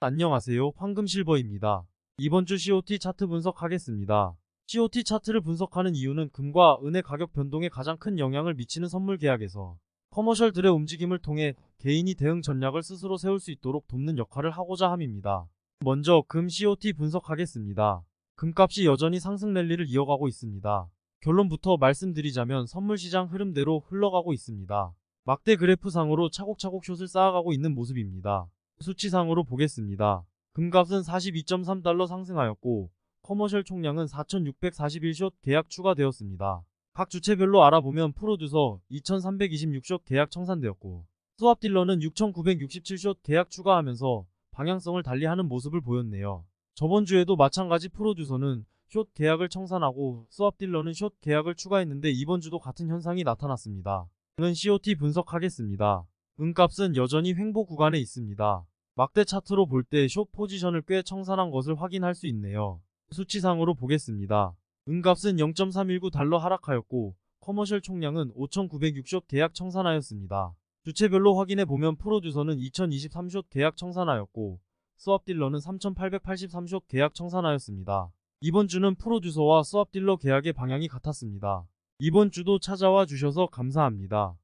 안녕하세요. 황금실버입니다. 이번 주 COT 차트 분석하겠습니다. COT 차트를 분석하는 이유는 금과 은의 가격 변동에 가장 큰 영향을 미치는 선물 계약에서 커머셜들의 움직임을 통해 개인이 대응 전략을 스스로 세울 수 있도록 돕는 역할을 하고자 함입니다. 먼저 금 COT 분석하겠습니다. 금값이 여전히 상승 랠리를 이어가고 있습니다. 결론부터 말씀드리자면 선물 시장 흐름대로 흘러가고 있습니다. 막대 그래프상으로 차곡차곡 숏을 쌓아가고 있는 모습입니다. 수치상으로 보겠습니다. 금값은 42.3달러 상승하였고 커머셜 총량은 4,641숏 계약 추가되었습니다. 각 주체별로 알아보면 프로듀서 2,326숏 계약 청산되었고 수압 딜러는 6,967숏 계약 추가하면서 방향성을 달리하는 모습을 보였네요. 저번 주에도 마찬가지 프로듀서는 숏 계약을 청산하고 수압 딜러는 숏 계약을 추가했는데 이번 주도 같은 현상이 나타났습니다. 은 COT 분석하겠습니다. 은값은 여전히 횡보 구간에 있습니다. 막대 차트로 볼 때 숏 포지션을 꽤 청산한 것을 확인할 수 있네요. 수치상으로 보겠습니다. 은값은 0.319 달러 하락하였고 커머셜 총량은 5,906숏 계약 청산하였습니다. 주체별로 확인해 보면 프로듀서는 2023숏 계약 청산하였고 수압 딜러는 3,883숏 계약 청산하였습니다. 이번 주는 프로듀서와 수압 딜러 계약의 방향이 같았습니다. 이번 주도 찾아와 주셔서 감사합니다.